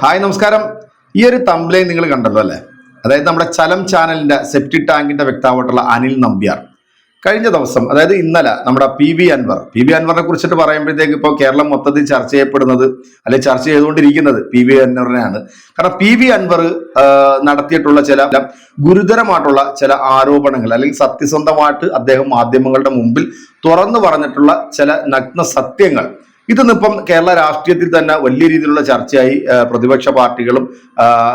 Hi നമസ്കാരം. ഈ ഒരു തമ്പ്ലൈൻ നിങ്ങൾ കണ്ടല്ലോ അല്ലേ? അതായത് നമ്മുടെ ചലം ചാനലിന്റെ സെപ്റ്റി ടാങ്കിന്റെ വ്യക്താവായിട്ടുള്ള അനിൽ നമ്പ്യാർ. കഴിഞ്ഞ ദിവസം അതായത് ഇന്നലെ നമ്മുടെ P V Anvar P V അൻവറിനെ കുറിച്ചിട്ട് പറയുമ്പോഴത്തേക്ക് ഇപ്പോൾ കേരളം മൊത്തത്തിൽ ചർച്ച ചെയ്യപ്പെടുന്നത് അല്ലെങ്കിൽ ചർച്ച ചെയ്തുകൊണ്ടിരിക്കുന്നത് പി വി അൻവറിനെയാണ്. കാരണം പി വി അൻവർ നടത്തിയിട്ടുള്ള ചില ഗുരുതരമായിട്ടുള്ള ചില ആരോപണങ്ങൾ അല്ലെങ്കിൽ സത്യസന്ധമായിട്ട് അദ്ദേഹം മാധ്യമങ്ങളുടെ മുമ്പിൽ തുറന്നു പറഞ്ഞിട്ടുള്ള ചില നഗ്ന സത്യങ്ങൾ ഇതൊന്നിപ്പം കേരള രാഷ്ട്രീയത്തിൽ തന്നെ വലിയ രീതിയിലുള്ള ചർച്ചയായി പ്രതിപക്ഷ പാർട്ടികളും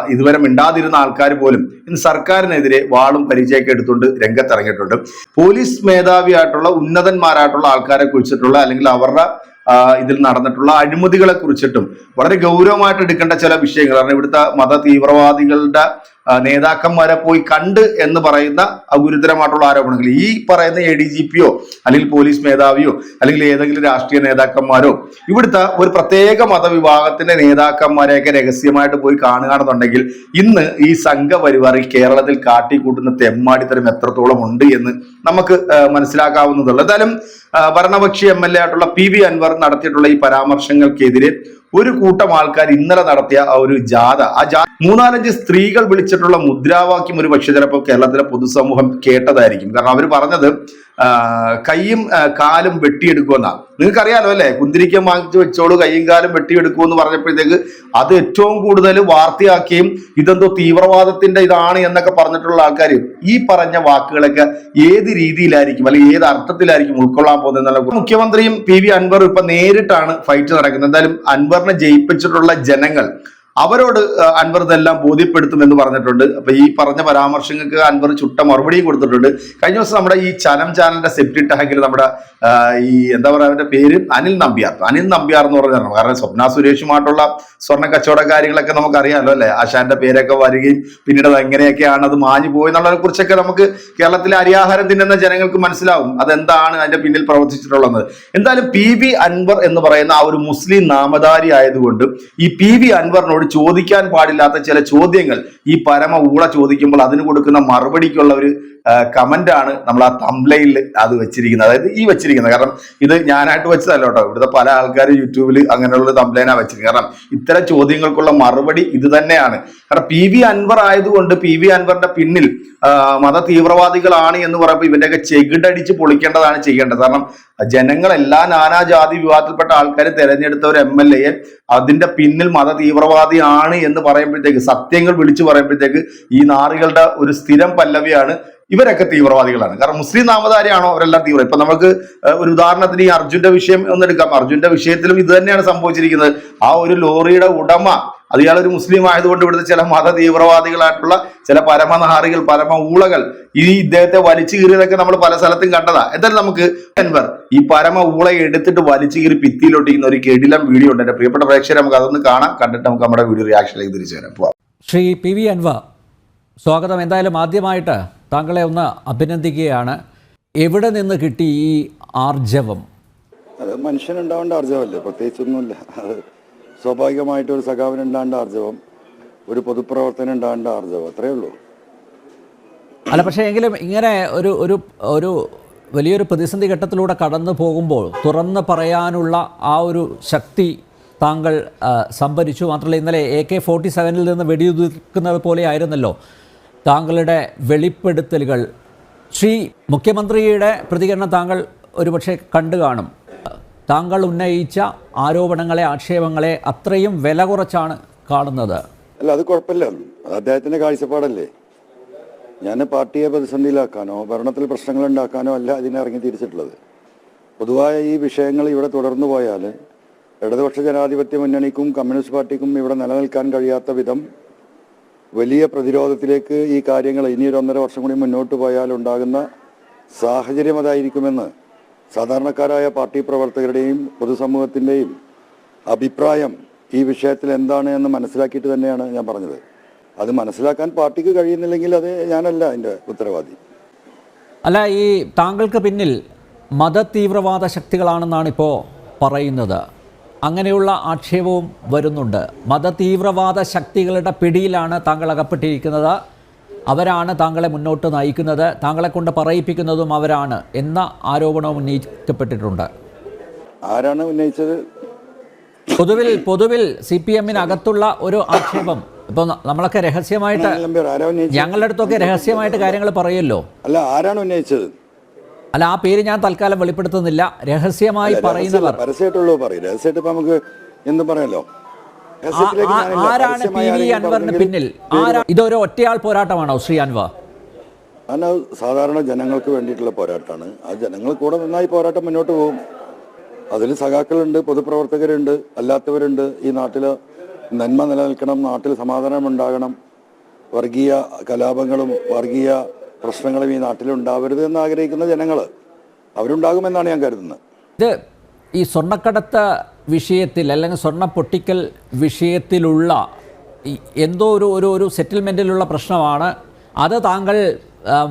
ഇതുവരെ മിണ്ടാതിരുന്ന ആൾക്കാർ പോലും ഇന്ന് സർക്കാരിനെതിരെ വാളും പരിചയമൊക്കെ എടുത്തുകൊണ്ട് രംഗത്തിറങ്ങിയിട്ടുണ്ട്. പോലീസ് മേധാവിയായിട്ടുള്ള ഉന്നതന്മാരായിട്ടുള്ള ആൾക്കാരെ കുറിച്ചിട്ടുള്ള അല്ലെങ്കിൽ അവരുടെ ഇതിൽ നടന്നിട്ടുള്ള അഴിമതികളെ കുറിച്ചിട്ടും വളരെ ഗൗരവമായിട്ട് എടുക്കേണ്ട ചില വിഷയങ്ങൾ കാരണം ഇവിടുത്തെ മത തീവ്രവാദികളുടെ നേതാക്കന്മാരെ പോയി കണ്ട് എന്ന് പറയുന്ന ഗുരുതരമായിട്ടുള്ള ആരോപണങ്ങൾ. ഈ പറയുന്ന എ ഡി ജി പിയോ അല്ലെങ്കിൽ പോലീസ് മേധാവിയോ അല്ലെങ്കിൽ ഏതെങ്കിലും രാഷ്ട്രീയ നേതാക്കന്മാരോ ഇവിടുത്തെ ഒരു പ്രത്യേക മതവിഭാഗത്തിന്റെ നേതാക്കന്മാരെയൊക്കെ രഹസ്യമായിട്ട് പോയി കാണുകയാണെന്നുണ്ടെങ്കിൽ ഇന്ന് ഈ സംഘപരിവാറിൽ കേരളത്തിൽ കാട്ടിക്കൂട്ടുന്ന തെമ്മാടിത്തരം എത്രത്തോളം ഉണ്ട് എന്ന് നമുക്ക് മനസ്സിലാക്കാവുന്നതുള്ളൂ. എന്തായാലും ഭരണപക്ഷി എം എൽ എ ആയിട്ടുള്ള പി വി അൻവർ നടത്തിയിട്ടുള്ള ഈ പരാമർശങ്ങൾക്കെതിരെ ഒരു കൂട്ടം ആൾക്കാർ ഇന്നലെ നടത്തിയ ആ ഒരു ജാഥ. ആ ജാ മൂന്നാലഞ്ച് സ്ത്രീകൾ വിളിച്ചിട്ടുള്ള മുദ്രാവാക്യം ഒരു പക്ഷേ ചിലപ്പോൾ കേരളത്തിലെ പൊതുസമൂഹം കേട്ടതായിരിക്കും. കാരണം അവർ പറഞ്ഞത് കൈയും കാലും വെട്ടിയെടുക്കുമെന്നാണ് നിങ്ങൾക്ക് അറിയാലോ അല്ലെ? കുന്തിരിക്കം വാങ്ങിച്ചു വെച്ചോളൂ കൈയും കാലും വെട്ടിയെടുക്കുമെന്ന് പറഞ്ഞപ്പോഴത്തേക്ക് അത് ഏറ്റവും കൂടുതൽ വാർത്തയാക്കിയും ഇതെന്തോ തീവ്രവാദത്തിന്റെ ഇതാണ് എന്നൊക്കെ പറഞ്ഞിട്ടുള്ള ആൾക്കാർ ഈ പറഞ്ഞ വാക്കുകളൊക്കെ ഏത് രീതിയിലായിരിക്കും അല്ലെങ്കിൽ ഏത് അർത്ഥത്തിലായിരിക്കും ഉൾക്കൊള്ളാൻ പോകുന്നത് മുഖ്യമന്ത്രിയും പി വി അൻവറും ഇപ്പൊ നേരിട്ടാണ് ഫൈറ്റ് നടക്കുന്നത്. എന്തായാലും അൻവറിനെ ജയിപ്പിച്ചിട്ടുള്ള ജനങ്ങൾ അവരോട് അൻവർ ഇതെല്ലാം ബോധ്യപ്പെടുത്തും എന്ന് പറഞ്ഞിട്ടുണ്ട്. അപ്പൊ ഈ പറഞ്ഞ പരാമർശങ്ങൾക്ക് അൻവർ ചുട്ട മറുപടിയും കൊടുത്തിട്ടുണ്ട്. കഴിഞ്ഞ ദിവസം നമ്മുടെ ഈ ചലം ചാനലിന്റെ സെപ്റ്റി ടാങ്കിൽ നമ്മുടെ ഈ എന്താ പറയുക അവന്റെ പേര് അനിൽ നമ്പ്യാർ. അനിൽ നമ്പ്യാർ എന്ന് പറഞ്ഞാണ്. കാരണം സ്വപ്ന സുരേഷുമായിട്ടുള്ള സ്വർണ കച്ചവട കാര്യങ്ങളൊക്കെ നമുക്ക് അറിയാമല്ലോ അല്ലെ? ആശാന്റെ പേരൊക്കെ വരികയും പിന്നീട് അത് എങ്ങനെയൊക്കെയാണ് അത് മാഞ്ഞു പോയി എന്നുള്ളതിനെ കുറിച്ചൊക്കെ നമുക്ക് കേരളത്തിലെ അരിയാഹാരം തിന്നുന്ന ജനങ്ങൾക്ക് മനസ്സിലാവും. അതെന്താണ് അതിന്റെ പിന്നിൽ പ്രവർത്തിച്ചിട്ടുള്ളത്. എന്തായാലും പി വി അൻവർ എന്ന് പറയുന്ന ആ ഒരു മുസ്ലിം നാമധാരി ആയതുകൊണ്ട് ഈ പി വി അൻവറിനോട് ചോദിക്കാൻ പാടില്ലാത്ത ചില ചോദ്യങ്ങൾ ഈ പരമ ഊള ചോദിക്കുമ്പോൾ അതിന് കൊടുക്കുന്ന മറുപടിക്കുള്ള ഒരു കമന്റ് ആണ് നമ്മൾ ആ തംലയിൽ അത് വെച്ചിരിക്കുന്നത്. അതായത് ഈ വെച്ചിരിക്കുന്നത്. കാരണം ഇത് ഞാനായിട്ട് വെച്ചതല്ല കേട്ടോ. ഇവിടുത്തെ പല ആൾക്കാരും യൂട്യൂബിൽ അങ്ങനെയുള്ള തംബ്ലൈനാണ് വെച്ചിരിക്കുന്നത്. കാരണം ഇത്തരം ചോദ്യങ്ങൾക്കുള്ള മറുപടി ഇത് തന്നെയാണ്. കാരണം പി വി അൻവർ ആയതുകൊണ്ട് പി വി അൻവറിന്റെ പിന്നിൽ മത തീവ്രവാദികളാണ് എന്ന് പറയുമ്പോൾ ഇവന്റെയൊക്കെ ചെകിടടിച്ച് പൊളിക്കേണ്ടതാണ് ചെയ്യേണ്ടത്. കാരണം ജനങ്ങൾ എല്ലാ നാനാജാതി വിഭാഗത്തിൽപ്പെട്ട ആൾക്കാർ തെരഞ്ഞെടുത്ത ഒരു എം എൽ എയെ അതിന്റെ പിന്നിൽ മത തീവ്രവാദിയാണ് എന്ന് പറയുമ്പോഴത്തേക്ക് സത്യങ്ങൾ വിളിച്ചു പറയുമ്പോഴത്തേക്ക് ഈ നാറികളുടെ ഒരു സ്ഥിരം പല്ലവിയാണ് ഇവരൊക്കെ തീവ്രവാദികളാണ്. കാരണം മുസ്ലിം നാമധാരിയാണോ അവരെല്ലാം തീവ്ര ഇപ്പൊ നമുക്ക് ഒരു ഉദാഹരണത്തിന് ഈ അർജുന്റെ വിഷയം ഒന്നെടുക്കാം അർജുന്റെ വിഷയത്തിലും ഇത് തന്നെയാണ് സംഭവിച്ചിരിക്കുന്നത്. ആ ഒരു ലോറിയുടെ ഉടമ അത് ഇയാൾ ഒരു മുസ്ലിം ആയതുകൊണ്ട് ഇവിടുത്തെ ചില മത തീവ്രവാദികളായിട്ടുള്ള ചില പരമനഹാറികൾ പരമ ഊളകൾ ഈ ഇദ്ദേഹത്തെ വലിച്ചു കീറിയതൊക്കെ നമ്മൾ പല സ്ഥലത്തും കണ്ടതാ. എന്തായാലും നമുക്ക് എൻവർ ഈ പരമ ഊളയെ എടുത്തിട്ട് വലിച്ചു കീറി ഭിത്തിയിലൊട്ടിക്കുന്ന ഒരു കെടിലം വീഡിയോ ഉണ്ട്. എന്റെ പ്രിയപ്പെട്ട പ്രേക്ഷകരെ നമുക്ക് അതൊന്ന് കാണാം. കണ്ടിട്ട് നമുക്ക് നമ്മുടെ വീഡിയോ റിയാക്ഷനിലേക്ക് തിരിച്ചു വരാം. പോവാം. ശ്രീ പി വി അൻവർ സ്വാഗതം. എന്തായാലും ആദ്യമായിട്ട് താങ്കളെ ഒന്ന് അഭിനന്ദിക്കുകയാണ്. എവിടെ നിന്ന് കിട്ടി ഈ ആർജവം? അത് മനുഷ്യനുണ്ടാവേണ്ട ആർജവമല്ലേ? പ്രത്യേകിച്ചൊന്നുമില്ല. അത് സ്വാഭാവികമായിട്ട് ഒരു സഖാവിന് ഉണ്ടാവേണ്ട ആർജവം ഒരു പൊതുപ്രവർത്തനം ഉണ്ടാവേണ്ട ആർജവം അത്രയേ ഉള്ളൂ. അല്ല പക്ഷേ എങ്കിലും ഇങ്ങനെ ഒരു ഒരു ഒരു വലിയൊരു പ്രതിസന്ധി ഘട്ടത്തിലൂടെ കടന്നു പോകുമ്പോൾ തുറന്ന് പറയാനുള്ള ആ ഒരു ശക്തി താങ്കൾ സംഭരിച്ചു. മാത്രമല്ല ഇന്നലെ എ കെ ഫോർട്ടി സെവനിൽ നിന്ന് വെടിയുതിർക്കുന്നത് പോലെ ആയിരുന്നല്ലോ. താങ്കളുടെ വെളിപ്പെടുത്തലുകൾ. ശ്രീ മുഖ്യമന്ത്രിയുടെ പ്രതികരണം താങ്കൾ ഒരുപക്ഷെ കണ്ടു കാണും. താങ്കൾ ഉന്നയിച്ച ആരോപണങ്ങളെ ആക്ഷേപങ്ങളെ അത്രയും വില കുറച്ചാണ് കാണുന്നത്. അല്ല അത് കുഴപ്പമില്ല. അത് അദ്ദേഹത്തിന്റെ കാഴ്ചപ്പാടല്ലേ? ഞാൻ പാർട്ടിയെ പ്രതിസന്ധിയിലാക്കാനോ ഭരണത്തിൽ പ്രശ്നങ്ങൾ ഉണ്ടാക്കാനോ അല്ല അതിനെ ഇറങ്ങി തിരിച്ചിട്ടുള്ളത്. പൊതുവായ ഈ വിഷയങ്ങൾ ഇവിടെ തുടർന്നു പോയാൽ ഇടതുപക്ഷ ജനാധിപത്യ മുന്നണിക്കും കമ്മ്യൂണിസ്റ്റ് പാർട്ടിക്കും ഇവിടെ നിലനിൽക്കാൻ കഴിയാത്ത വിധം വലിയ പ്രതിരോധത്തിലേക്ക് ഈ കാര്യങ്ങൾ ഇനി ഒരു ഒന്നര വർഷം കൂടി മുന്നോട്ട് പോയാൽ ഉണ്ടാകുന്ന സാഹചര്യം അതായിരിക്കുമെന്ന് സാധാരണക്കാരായ പാർട്ടി പ്രവർത്തകരുടെയും പൊതുസമൂഹത്തിന്റെയും അഭിപ്രായം ഈ വിഷയത്തിൽ എന്താണ് എന്ന് മനസ്സിലാക്കിയിട്ട് തന്നെയാണ് ഞാൻ പറഞ്ഞത്. അത് മനസ്സിലാക്കാൻ പാർട്ടിക്ക് കഴിയുന്നില്ലെങ്കിൽ അത് ഞാനല്ല അതിന്റെ ഉത്തരവാദി. അല്ല ഈ താങ്കൾക്ക് പിന്നിൽ മതതീവ്രവാദ ശക്തികളാണെന്നാണ് ഇപ്പോൾ പറയുന്നത്. അങ്ങനെയുള്ള ആക്ഷേപവും വരുന്നുണ്ട്. മതതീവ്രവാദ ശക്തികളുടെ പിടിയിലാണ് താങ്കൾ അകപ്പെട്ടിരിക്കുന്നത്. അവരാണ് താങ്കളെ മുന്നോട്ട് നയിക്കുന്നത്. താങ്കളെ കൊണ്ട് പറയിപ്പിക്കുന്നതും അവരാണ് എന്ന ആരോപണവും ഉന്നയിക്കപ്പെട്ടിട്ടുണ്ട്. ആരാണ് ഉന്നയിച്ചത്? പൊതുവിൽ പൊതുവിൽ സി പി എമ്മിനകത്തുള്ള ഒരു ആക്ഷേപം. ഇപ്പൊ നമ്മളൊക്കെ രഹസ്യമായിട്ട് ഞങ്ങളുടെ അടുത്തൊക്കെ രഹസ്യമായിട്ട് കാര്യങ്ങൾ പറയല്ലോ. അല്ല ആരാണ് ഉന്നയിച്ചത്? അല്ല ആ പേര് ഞാൻ തൽക്കാലം വെളിപ്പെടുത്തുന്നില്ല. രഹസ്യമായി പറയുന്നവർ. പരസ്യമായിട്ടുള്ളൂ പറയും രഹസ്യമായിട്ട് ഇപ്പൊ നമുക്ക് എന്തും പറയാലോ. ആരാണ് പി വി അൻവറിന് പിന്നിൽ? ഇതൊരു ഒറ്റയാൾ പോരാട്ടമാണോ ശ്രീ അൻവർ? സാധാരണ ജനങ്ങൾക്ക് വേണ്ടിയിട്ടുള്ള പോരാട്ടമാണ്. ആ ജനങ്ങൾ കൂടെ നന്നായി പോരാട്ടം മുന്നോട്ട് പോകും. അതിൽ സഖാക്കളുണ്ട് പൊതുപ്രവർത്തകരുണ്ട് അല്ലാത്തവരുണ്ട്. ഈ നാട്ടിൽ നന്മ നിലനിൽക്കണം നാട്ടിൽ സമാധാനം ഉണ്ടാകണം. വർഗീയ കലാപങ്ങളും വർഗീയ പ്രശ്നങ്ങളും ഈ നാട്ടിൽ ഉണ്ടാവരുത് എന്ന് ആഗ്രഹിക്കുന്ന ജനങ്ങൾ അവരുണ്ടാകുമെന്നാണ് ഞാൻ കരുതുന്നത്. ഇത് ഈ സ്വർണക്കടത്ത് വിഷയത്തിൽ അല്ലെങ്കിൽ സ്വർണ പൊട്ടിക്കൽ വിഷയത്തിലുള്ള എന്തോ ഒരു ഒരു ഒരു സെറ്റിൽമെന്റിലുള്ള പ്രശ്നമാണ്. അത് താങ്കൾ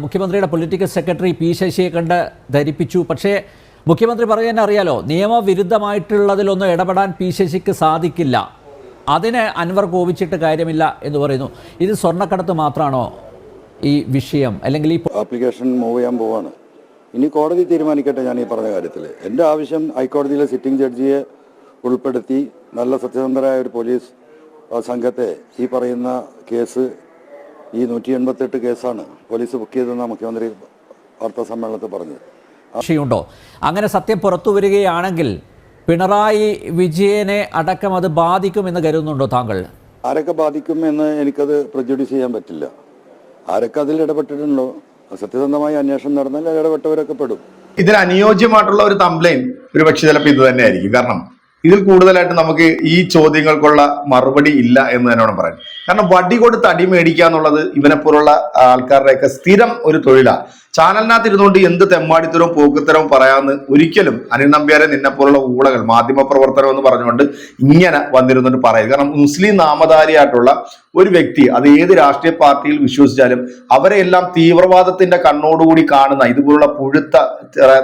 മുഖ്യമന്ത്രിയുടെ പൊളിറ്റിക്കൽ സെക്രട്ടറി പി ശശിയെ കണ്ട് ധരിപ്പിച്ചു. പക്ഷേ മുഖ്യമന്ത്രി പറയുന്ന അറിയാലോ നിയമവിരുദ്ധമായിട്ടുള്ളതിലൊന്നും ഇടപെടാൻ പി ശശിക്ക് സാധിക്കില്ല. അതിന് അൻവർ കോപിച്ചിട്ട് കാര്യമില്ല എന്ന് പറയുന്നു. ഇത് സ്വർണക്കടത്ത് മാത്രമാണോ? ഈ വിഷയം അല്ലെങ്കിൽ ഈ ആപ്ലിക്കേഷൻ മൂവ് ചെയ്യാൻ പോവാണ്. ഇനി കോടതി തീരുമാനിക്കട്ടെ ഞാൻ ഈ പറഞ്ഞ കാര്യത്തിൽ എന്റെ ആവശ്യം ഹൈക്കോടതിയിലെ സിറ്റിംഗ് ജഡ്ജിയെ ഉൾപ്പെടുത്തി നല്ല സത്യസന്ധരായ ഒരു പോലീസ് സംഘത്തെ ഈ പറയുന്ന കേസ് ഈ നൂറ്റി എൺപത്തെട്ട് കേസാണ് പോലീസ് ബുക്ക് ചെയ്തെന്നാണ് മുഖ്യമന്ത്രി വാർത്താ സമ്മേളനത്തിൽ പറഞ്ഞത്. വിഷയമുണ്ടോ അങ്ങനെ സത്യം പുറത്തു വരികയാണെങ്കിൽ പിണറായി വിജയനെ അടക്കം അത് ബാധിക്കുമെന്ന് കരുതുന്നുണ്ടോ താങ്കൾ? ആരൊക്കെ ബാധിക്കും എന്ന് എനിക്കത് പ്രജുഡ്യൂസ് ചെയ്യാൻ പറ്റില്ല. ആരൊക്കെ അതിൽ ഇടപെട്ടിട്ടുണ്ടോ? സത്യസന്ധമായി അന്വേഷണം നടന്നാൽ അതിൽ ഇടപെട്ടവരൊക്കെ പെടും. ഇതിന് അനുയോജ്യമായിട്ടുള്ള ഒരു തംപ്ലൈൻ ഒരു പക്ഷെ ചിലപ്പോൾ ഇത് തന്നെ ആയിരിക്കും കാരണം ഇതിൽ കൂടുതലായിട്ട് നമുക്ക് ഈ ചോദ്യങ്ങൾക്കുള്ള മറുപടി ഇല്ല എന്ന് തന്നെ വേണം പറയാൻ. കാരണം വടി കൊടുത്ത് അടി മേടിക്കുക എന്നുള്ളത് ഇവനെ പോലുള്ള ആൾക്കാരുടെയൊക്കെ സ്ഥിരം ഒരു തൊഴിലാണ് ചാനലിനകത്ത് ഇരുന്നുകൊണ്ട് എന്ത് തെമ്മാടിത്തരവും പോക്കുത്തരവും പറയാമെന്ന് ഒരിക്കലും അനിൽ നമ്പ്യാരെ നിന്നെപ്പോലുള്ള ഊളകൾ മാധ്യമ പ്രവർത്തനം എന്ന് പറഞ്ഞുകൊണ്ട് ഇങ്ങനെ വന്നിരുന്നുകൊണ്ട് പറയും കാരണം മുസ്ലിം നാമധാരിയായിട്ടുള്ള ഒരു വ്യക്തി അത് ഏത് രാഷ്ട്രീയ പാർട്ടിയിൽ വിശ്വസിച്ചാലും അവരെ എല്ലാം തീവ്രവാദത്തിന്റെ കണ്ണോടുകൂടി കാണുന്ന ഇതുപോലുള്ള പുഴുത്ത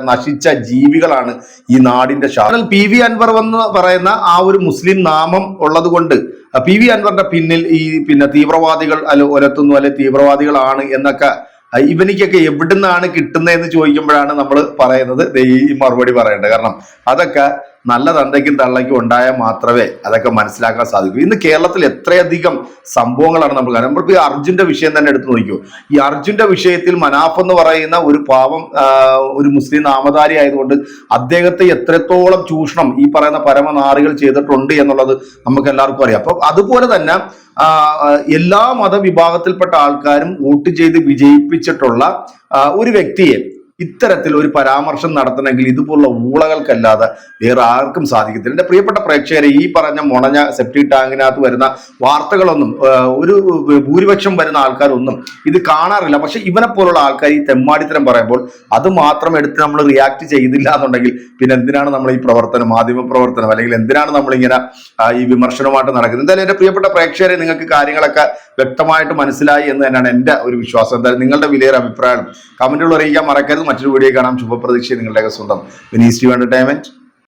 നശിച്ച ജീവികളാണ് ഈ നാടിന്റെ ശാസ്ത്രം പി വി അൻവർ എന്ന് പറയുന്ന ആ ഒരു മുസ്ലിം നാമം ഉള്ളത് പി വി അൻവറിന്റെ പിന്നിൽ ഈ പിന്നെ തീവ്രവാദികൾ അല്ല ഒലത്തുന്നു അല്ലെ തീവ്രവാദികളാണ് എന്നൊക്കെ ഇവനിക്കൊക്കെ എവിടുന്നാണ് കിട്ടുന്നതെന്ന് ചോദിക്കുമ്പോഴാണ് നമ്മൾ പറയുന്നത്. ഈ മറുപടി പറയേണ്ടത്. കാരണം അതൊക്കെ നല്ല തന്തയ്ക്കും തള്ളയ്ക്കും ഉണ്ടായാൽ മാത്രമേ അതൊക്കെ മനസ്സിലാക്കാൻ സാധിക്കൂ. ഇന്ന് കേരളത്തിൽ എത്രയധികം സംഭവങ്ങളാണ് നമ്മൾ കാരണം നമ്മളിപ്പോൾ ഈ അർജുന്റെ വിഷയം തന്നെ എടുത്തു നോക്കൂ ഈ അർജുന്റെ വിഷയത്തിൽ മനാഫ് എന്ന് പറയുന്ന ഒരു പാവം ഒരു മുസ്ലിം നാമധാരി ആയതുകൊണ്ട് അദ്ദേഹത്തെ എത്രത്തോളം ചൂഷണം ഈ പറയുന്ന പരമനാറികൾ ചെയ്തിട്ടുണ്ട് എന്നുള്ളത് നമുക്ക് എല്ലാവർക്കും അറിയാം. അപ്പൊ അതുപോലെ തന്നെ എല്ലാ മതവിഭാഗത്തിൽപ്പെട്ട ആൾക്കാരും വോട്ട് ചെയ്ത് വിജയിപ്പിച്ചിട്ടുള്ള ഒരു വ്യക്തിയെ ഇത്തരത്തിൽ ഒരു പരാമർശം നടത്തണമെങ്കിൽ ഇതുപോലുള്ള ഊളകൾക്കല്ലാതെ വേറെ ആർക്കും സാധിക്കത്തില്ല. എന്റെ പ്രിയപ്പെട്ട പ്രേക്ഷകരെ ഈ പറഞ്ഞ മുണഞ്ഞ സെപ്റ്റി ടാങ്കിനകത്ത് വരുന്ന വാർത്തകളൊന്നും ഒരു ഭൂരിപക്ഷം വരുന്ന ആൾക്കാരൊന്നും ഇത് കാണാറില്ല. പക്ഷെ ഇവനെ പോലുള്ള ആൾക്കാർ ഈ തെമ്മാടിത്തരം പറയുമ്പോൾ അത് മാത്രം എടുത്ത് നമ്മൾ റിയാക്ട് ചെയ്തില്ല എന്നുണ്ടെങ്കിൽ പിന്നെ എന്തിനാണ് നമ്മൾ ഈ പ്രവർത്തനം മാധ്യമ പ്രവർത്തനം? അല്ലെങ്കിൽ എന്തിനാണ് നമ്മളിങ്ങനെ ഈ വിമർശനമായിട്ട് നടക്കുന്നത്? എന്തായാലും എന്റെ പ്രിയപ്പെട്ട പ്രേക്ഷകരെ നിങ്ങൾക്ക് കാര്യങ്ങളൊക്കെ വ്യക്തമായിട്ട് മനസ്സിലായി എന്ന് തന്നെയാണ് എന്റെ ഒരു വിശ്വാസം. എന്തായാലും നിങ്ങളുടെ വിലയേറെ അഭിപ്രായം കമന്റുകൾ അറിയിക്കാൻ മറക്കരുത്. മറ്റൊരു വീഡിയോ കാണാം. ശുഭപ്രതീക്ഷ നിങ്ങളുടെയൊക്കെ സ്വന്തം വിനീസ് ടു എന്റർടൈൻമെന്റ്